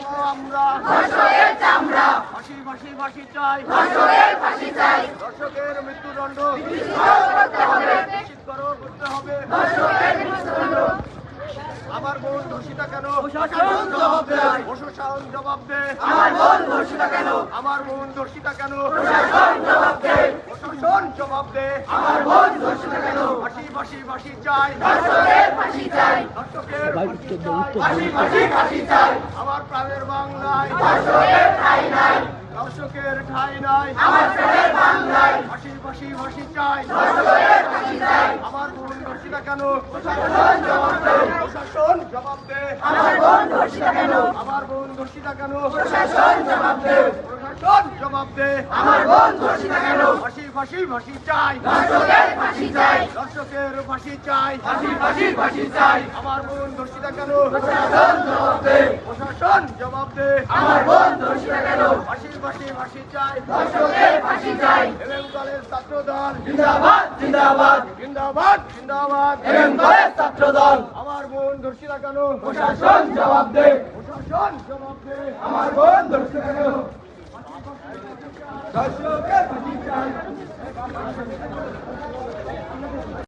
করব আমরা ফাঁসি ফাঁসি ফাঁসি চাই। দর্শকের মৃত্যুদণ্ড। নিশ্চিত করো করতে হবে। আমার বোন ধর্ষিতা কেন? প্রশাসন জবাব দে প্রশাসন জবাব দে আমার বোন ধর্ষিতা কেন? আমার বোন ধর্ষিতা কেন? প্রশাসন জবাব দে প্রশাসন জবাব দে আমার বোন ধর্ষিতা কেন? ফাঁসি ফাঁসি ফাঁসি চাই। দর্শকের ফাঁসি দর্শকের ফাঁসি ফাঁসি ফাঁসি আমার প্রাণের নাই। বাংলায় ফাঁসি ফাঁসি চাই। আমার বোন ধর্ষিতা কেন? প্রশাসন জবাব দে। আমার বোন ধর্ষিতা কেন আমার বোন ধর্ষিতা কেন? জবাব দে প্রশাসন জবাব দে। আমার বোন ধর্ষিতা কেন ফাঁসি ফাঁসি ফাঁসি চাই। দর্শকের ফাঁসি চাই। ফাঁসি ফাঁসি ফাঁসি চাই। আমার বোন ধর্ষিতা কেন? প্রশাসন জবাব দে। প্রশাসন জবাব দে। আমার বোন ধর্ষিতা কেন? ফাঁসি ফাঁসি ফাঁসি চাই। দর্শকের ফাঁসি চাই। MM college Chhatradal. জিন্দাবাদ জিন্দাবাদ। জিন্দাবাদ জিন্দাবাদ। MM college Chhatradal. আমার বোন ধর্ষিতা কেন? প্রশাসন জবাব দে। প্রশাসন জবাব দে। আমার বোন ধর্ষিতা কেন? দর্শকের ফাঁসি চাই।